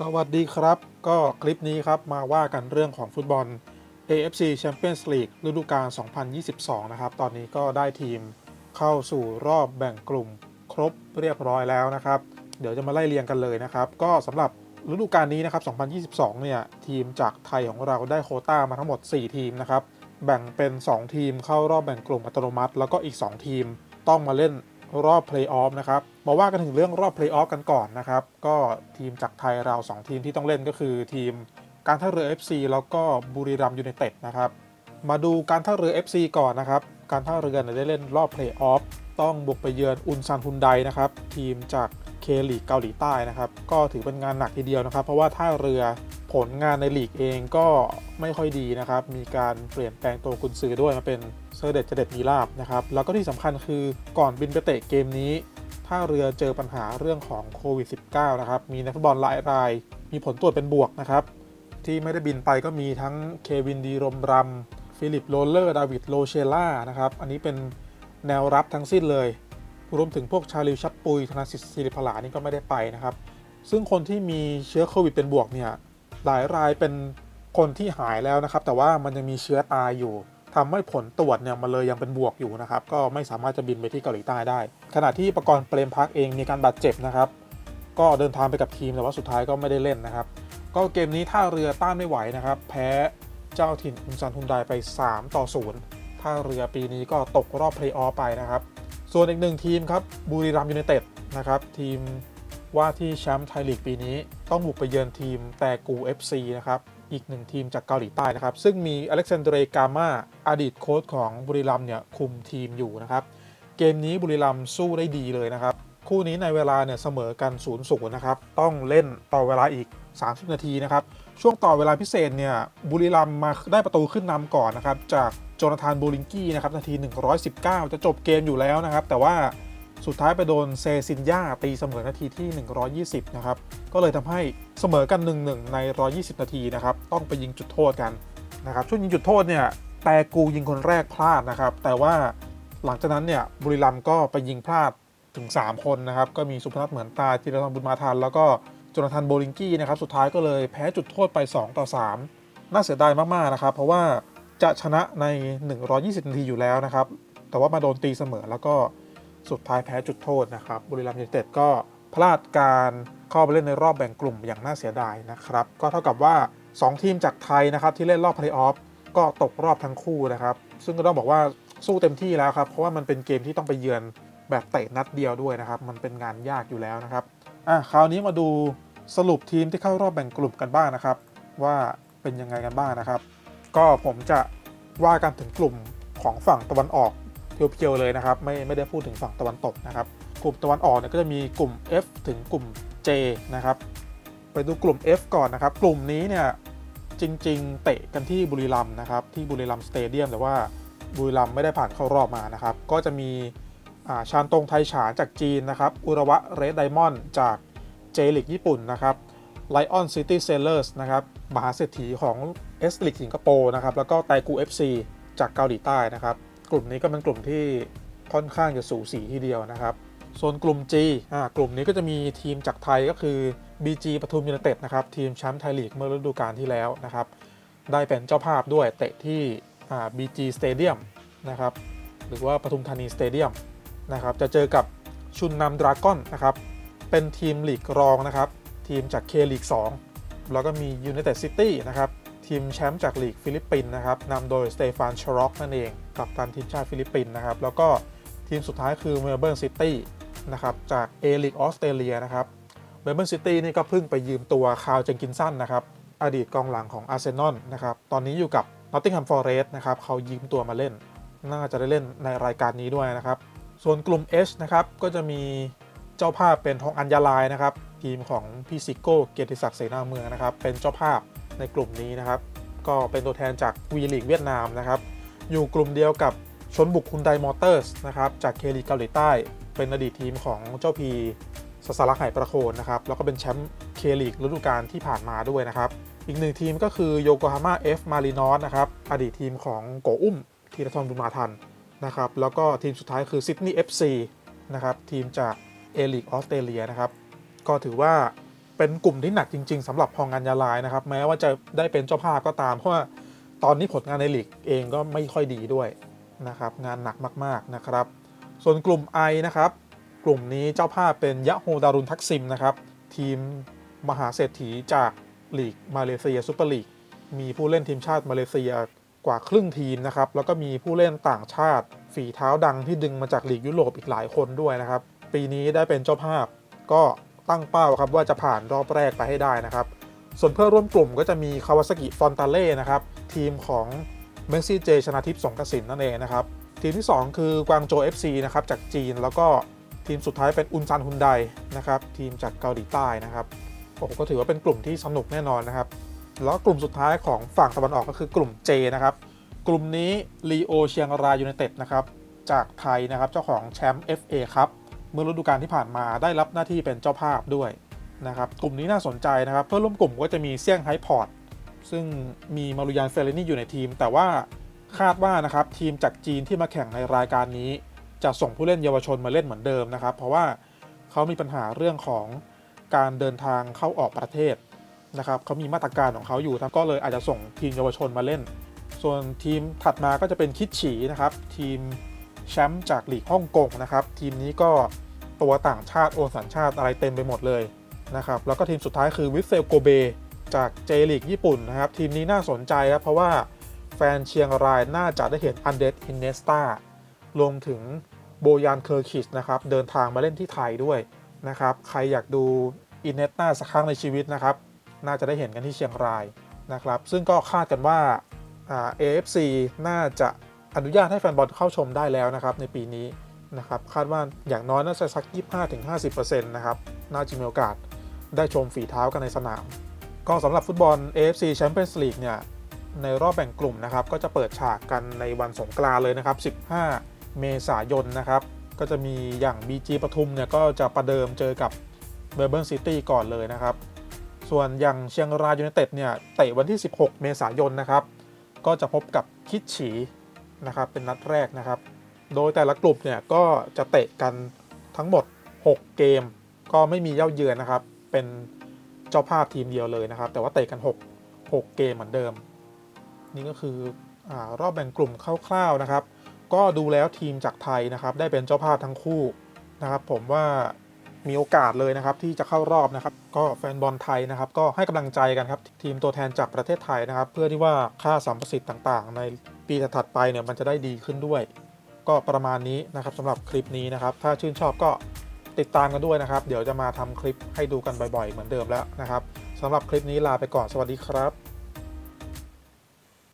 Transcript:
สวัสดีครับ ก็คลิปนี้ครับมาว่ากันเรื่องของฟุตบอล AFC Champions League ฤดูกาล 2022 นะครับ ตอนนี้ก็ได้ทีมเข้าสู่รอบแบ่งกลุ่มครบเรียบร้อยแล้วนะครับ เดี๋ยวจะมาไล่เรียงกันเลยนะครับ ก็สำหรับฤดูกาลนี้นะครับ 2022 เนี่ย ทีมจากไทยของเราได้โคต้ามาทั้งหมด 4 ทีมนะครับ แบ่งเป็น 2 ทีมเข้ารอบแบ่งกลุ่มอัตโนมัติ แล้วก็อีก 2 ทีมต้องมาเล่น รอบเพลย์ออฟนะครับ มาว่ากันถึงเรื่องรอบเพลย์ออฟกันก่อนนะครับ ก็ทีมจากไทยเรา 2 ทีมที่ต้องเล่นก็คือทีมการท่าเรือ FC แล้วก็บุรีรัมย์ยูไนเต็ดนะครับ มาดูการท่าเรือ FC ก่อนนะครับ การท่าเรือได้เล่นรอบเพลย์ออฟต้องบุกไปเยือนอุนซันฮุนไดนะครับ ทีมจาก เคลีกเกาหลีใต้นะครับ ก็ถือเป็นงานหนักทีเดียวนะครับ เพราะว่าท่าเรือผลงานในลีกเองก็ไม่ค่อยดีนะครับ มีการเปลี่ยนแปลงตัวกุนซือด้วยมาเป็นเซอร์เดตเจเดตมีลาบนะครับ แล้วก็ที่สำคัญคือก่อนบินไปเตะเกมนี้ท่าเรือเจอปัญหาเรื่องของโควิด -19 นะครับ มีนักฟุตบอลหลายราย มีผลตรวจเป็นบวกนะครับ ที่ไม่ได้บินไปก็มีทั้งเควินดีรมรัมฟิลิปโรลเลอร์ ดาวิดโลเชล่านะครับ อันนี้เป็นแนวรับทั้งสิ้นเลย รวมถึงพวกชาลิวชัดปุย ธนาสิทธิ์ศิริพลานี่ก็ไม่ได้ไปนะครับ ซึ่งคนที่มีเชื้อโควิดเป็นบวกเนี่ยหลายรายเป็นคนที่หายแล้วนะครับ แต่ว่ามันยังมีเชื้อตายอยู่ทำให้ผลตรวจเนี่ยมันเลยยังเป็นบวกอยู่นะครับ ก็ไม่สามารถจะบินไปที่เกาหลีใต้ได้ ขณะที่ประกรณ์เปรมพักเองมีการบาดเจ็บนะครับ ก็เดินทางไปกับทีมแต่ว่าสุดท้ายก็ไม่ได้เล่นนะครับ ก็เกมนี้ท่าเรือต้านไม่ไหวนะครับ แพ้เจ้าถิ่นอุนซันฮุนไดไป 3 ต่อ 0 ท่าเรือปีนี้ก็ตกรอบเพลย์ออฟไปนะครับ ส่วนอีกหนึ่งทีมครับบุรีรัมยูไนเต็ดนะครับทีมว่าที่แชมป์ไทยลีกปีนี้ ต้องบุกไปเยือนทีมแต่กู FC นะครับอีกหนึ่งทีมจากเกาหลีใต้นะครับ ซึ่งมีอเล็กซานเดรกามาอดีตโค้ชของบุรีรัมเนี่ยคุมทีมอยู่นะครับ เกมนี้บุรีรัมสู้ได้ดีเลยนะครับ คู่นี้ในเวลาเนี่ยเสมอกัน0ูนย์นะครับ ต้องเล่นต่อเวลาอีก 30 นาทีนะครับ ช่วงต่อเวลาพิเศษเนี่ยบุรีรัมมาได้ประตูขึ้นนำก่อนนะครับ จาก โจนาธานโบลิงกี้นะครับนาที 119 จะจบเกมอยู่แล้วนะครับ แต่ว่าสุดท้ายไปโดนเซซินยาตีเสมอนาทีที่ 120 นะครับ ก็เลยทำให้เสมอกัน 1-1 ใน 120 นาทีนะครับ ต้องไปยิงจุดโทษกันนะครับช่วงยิงจุดโทษเนี่ยแต่กูยิงคนแรกพลาดนะครับ แต่ว่าหลังจากนั้นเนี่ยบุรีรัมก็ไปยิงพลาดถึง 3 คนนะครับ ก็มีสุพนัทเหมือนตาจิรธรบุญมาทันแล้วก็โจนาธานโบลิงกี้นะครับ สุดท้ายก็เลยแพ้จุดโทษไป 2 ต่อ 3 น่าเสียดายมาก ๆ นะครับ เพราะว่า จะชนะใน 120 นาทีอยู่แล้วนะครับ แต่ว่ามาโดนตีเสมอแล้วก็สุดท้ายแพ้จุดโทษนะครับ บุรีรัมย์ยูไนเต็ดก็พลาดการเข้าไปเล่นในรอบแบ่งกลุ่มอย่างน่าเสียดายนะครับ ก็เท่ากับว่า 2 ทีมจากไทยนะครับที่เล่นรอบเพลย์ออฟก็ตกรอบทั้งคู่นะครับ ซึ่งก็ต้องบอกว่าสู้เต็มที่แล้วครับ เพราะว่ามันเป็นเกมที่ต้องไปเยือนแบบเตะนัดเดียวด้วยนะครับ มันเป็นงานยากอยู่แล้วนะครับ อะ คราวนี้มาดูสรุปทีมที่เข้ารอบแบ่งกลุ่มกันบ้างนะครับ ว่าเป็นยังไงกันบ้างนะครับ ก็ผมจะว่ากันถึงกลุ่มของฝั่งตะวันออกเพียวๆเลยนะครับไม่ไม่ได้พูดถึงฝั่งตะวันตกนะครับกลุ่มตะวันออกเนี่ยก็จะมีกลุ่ม F ถึงกลุ่ม J นะครับไปดูกลุ่ม F ก่อนนะครับ กลุ่มนี้เนี่ยจริง ๆ เตะกันที่บุรีรัมย์นะครับที่บุรีรัมย์สเตเดียมแต่ว่าบุรีรัมย์ไม่ได้ผ่านเข้ารอบมานะครับ ก็จะมีชานตงไทยฉานจากจีนนะครับ อุระวะเรดไดมอนด์จากเจลิกญี่ปุ่นนะครับ ไลออนซิตี้เซลเลอร์สนะครับมหาเศรษฐีของเอสลิกสิงคโปร์นะครับแล้วก็ไตกู FC จากเกาหลีใต้นะครับ กลุ่มนี้ก็เป็นกลุ่มที่ค่อนข้างจะสูสีทีเดียวนะครับส่วนกลุ่ม G อ่ากลุ่มนี้ก็จะมีทีมจากไทยก็คือ BG ปทุมยูไนเต็ดนะครับทีมแชมป์ไทยลีกเมื่อฤดูกาลที่แล้วนะครับได้เป็นเจ้าภาพด้วยเตะที่อ่า BG Stadium นะครับหรือว่าปทุมธานีสเตเดียมนะครับจะเจอกับชุนนำดราก้อนนะครับเป็นทีมลีกรองนะครับ ทีมจากเคลีก2แล้วก็มี United City นะครับทีมแชมป์จากลีกฟิลิปปินส์นะครับนำโดยสเตฟานชร็อกนั่นเองกับตันทีมชาติฟิลิปปินส์นะครับแล้วก็ทีมสุดท้ายคือเมลเบิร์นซิตี้นะครับจากเอลิกออสเตรเลียนะครับเมลเบิร์นซิตี้นี่ก็เพิ่งไปยืมตัวคาร์ลเจนกินสันนะครับอดีตกองหลังของอาร์เซนอลนะครับตอนนี้อยู่กับนอตติงแฮมฟอร์เรสต์นะครับเขายืมตัวมาเล่น น่าจะได้เล่นในรายการนี้ด้วยนะครับ ส่วนกลุ่ม H นะครับก็จะมีเจ้าภาพเป็นทองอัญญาลายนะครับ ทีมของพี่ซิโก้เกียรติศักดิ์เสนาเมืองนะครับ เป็นเจ้าภาพในกลุ่มนี้นะครับ ก็เป็นตัวแทนจากวีลีกเวียดนามนะครับ อยู่กลุ่มเดียวกับชนบุกคุนไดมอเตอร์สนะครับ จากเคลีเกาหลีใต้ เป็นอดีตทีมของเจ้าพีสสารักไหประโคนนะครับ แล้วก็เป็นแชมป์เคลีกฤดูกาลที่ผ่านมาด้วยนะครับ อีกหนึ่งทีมก็คือโยโกฮาม่าเอฟมารีนอสนะครับ อดีตทีมของโกอุ้มธีรทรบุญมาทันนะครับ แล้วก็ทีมสุดท้ายคือซิดนีย์ FC นะครับ ทีมจากเอลิกออสเตรเลียนะครับ ก็ถือว่าเป็นกลุ่มที่หนักจริง ๆสำหรับพองงานยาลายนะครับ แม้ว่าจะได้เป็นเจ้าภาพก็ตาม เพราะว่าตอนนี้ผลงานในลีกเองก็ไม่ค่อยดีด้วยนะครับ งานหนักมากๆนะครับ ส่วนกลุ่ม I นะครับ กลุ่มนี้เจ้าภาพเป็นยะโฮดารุนทักซิมนะครับ ทีมมหาเศรษฐีจากลีกมาเลเซียซูเปอร์ลีกมีผู้เล่นทีมชาติมาเลเซียกว่าครึ่งทีมนะครับ แล้วก็มีผู้เล่นต่างชาติ ฝีเท้าดังที่ดึงมาจากลีกยุโรปอีกหลายคนด้วยนะครับ ปีนี้ได้เป็นเจ้าภาพก็ ตั้งเป้าครับว่าจะผ่านรอบแรกไปให้ได้นะครับ ส่วนเพื่อร่วมกลุ่มก็จะมีคาวาซากิฟอนตาเล่นะครับ ทีมของเมสซี่เจชนาทิพย์สงกสินนั่นเองนะครับ ทีมที่ 2 คือกวางโจ FC นะครับจากจีนแล้วก็ทีมสุดท้ายเป็นอุนซันฮุนไดนะครับทีมจากเกาหลีใต้นะครับโอ้ก็ถือว่าเป็นกลุ่มที่สนุกแน่นอนนะครับแล้วกลุ่มสุดท้ายของฝั่งตะวันออกก็คือกลุ่ม J นะครับกลุ่มนี้ลีโอเชียงรายยูไนเต็ดนะครับจากไทยนะครับเจ้าของแชมป์ FA ครับ มื่อฤดูกาลที่ผ่านมาได้รับหน้าที่เป็นเจ้าภาพด้วยนะครับกลุ่มนี้น่าสนใจนะครับ เพื่อนร่วมกลุ่มก็จะมีเซี่ยงไฮ้พอร์ตซึ่งมีมารุยานเฟลนี่อยู่ในทีม แต่ว่าคาดว่านะครับทีมจากจีนที่มาแข่งในรายการนี้ จะส่งผู้เล่นเยาวชนมาเล่นเหมือนเดิมนะครับ เพราะว่าเขามีปัญหาเรื่องของการเดินทางเข้าออกประเทศนะครับเขามีมาตรการของเขาอยู่ก็เลยอาจจะส่งทีมเยาวชนมาเล่น ส่วนทีมถัดมาก็จะเป็นคิดฉีนะครับ ทีมแชมป์จากหลีกฮ่องกงนะครับ ทีมนี้ก็ ตัวต่างชาติโอนสัญชาติอะไรเต็มไปหมดเลยนะครับแล้วก็ทีมสุดท้ายคือวิเซลโกเบจากเจลีกญี่ปุ่นนะครับ ทีมนี้น่าสนใจครับ เพราะว่าแฟนเชียงรายน่าจะได้เห็นอันเดรสอินเนสตารวมถึงโบยานเคอร์คิชนะครับ เดินทางมาเล่นที่ไทยด้วยนะครับ ใครอยากดูอินเนสตาสักครั้งในชีวิตนะครับ น่าจะได้เห็นกันที่เชียงรายนะครับ ซึ่งก็คาดกันว่า AFC น่าจะอนุญาตให้แฟนบอลเข้าชมได้แล้วนะครับในปีนี้ นะครับคาดว่าอย่างน้อยน่าจะสัก 25-50%นะครับน่าจะมีโอกาสได้ชมฝีเท้ากันในสนาม ก็สำหรับฟุตบอล AFC Champions League เนี่ยในรอบแบ่งกลุ่มนะครับก็จะเปิดฉากกันในวันสงกรานเลยนะครับ 15 เมษายนนะครับก็จะมีอย่าง BG ปทุมเนี่ยก็จะประเดิมเจอกับเบอร์เบิร์นซิตี้ก่อนเลยนะครับ ส่วนอย่างเชียงรายยูไนเต็ดเนี่ยเตะวันที่ 16 เมษายนนะครับ ก็จะพบกับคิดฉีนะครับเป็นนัดแรกนะครับ โดยแต่ละกลุ่มเนี่ยก็จะเตะกันทั้งหมด 6 เกม ก็ไม่มีเย่าเยือนนะครับ เป็นเจ้าภาพทีมเดียวเลยนะครับ แต่ว่าเตะกัน 6 6 เกมเหมือนเดิม นี่ก็คืออรอบแบ่งกลุ่มคร่าวๆนะครับ ก็ดูแล้วทีมจากไทยนะครับ ได้เป็นเจ้าภาพทั้งคู่นะครับ ผมว่ามีโอกาสเลยนะครับที่จะเข้ารอบนะครับ ก็แฟนบอลไทยนะครับ ก็ให้กำลังใจกันครับ ทีมตัวแทนจากประเทศไทยนะครับ เพื่อที่ว่าค่าสัมประสิทธิ์ต่าง ๆ ในปีถัดไปเนี่ยมันจะได้ดีขึ้นด้วย ก็ประมาณนี้นะครับสำหรับคลิปนี้นะครับ ถ้าชื่นชอบก็ติดตามกันด้วยนะครับ เดี๋ยวจะมาทำคลิปให้ดูกันบ่อยๆ เหมือนเดิมแล้วนะครับสำหรับคลิปนี้ลาไปก่อนสวัสดีครับ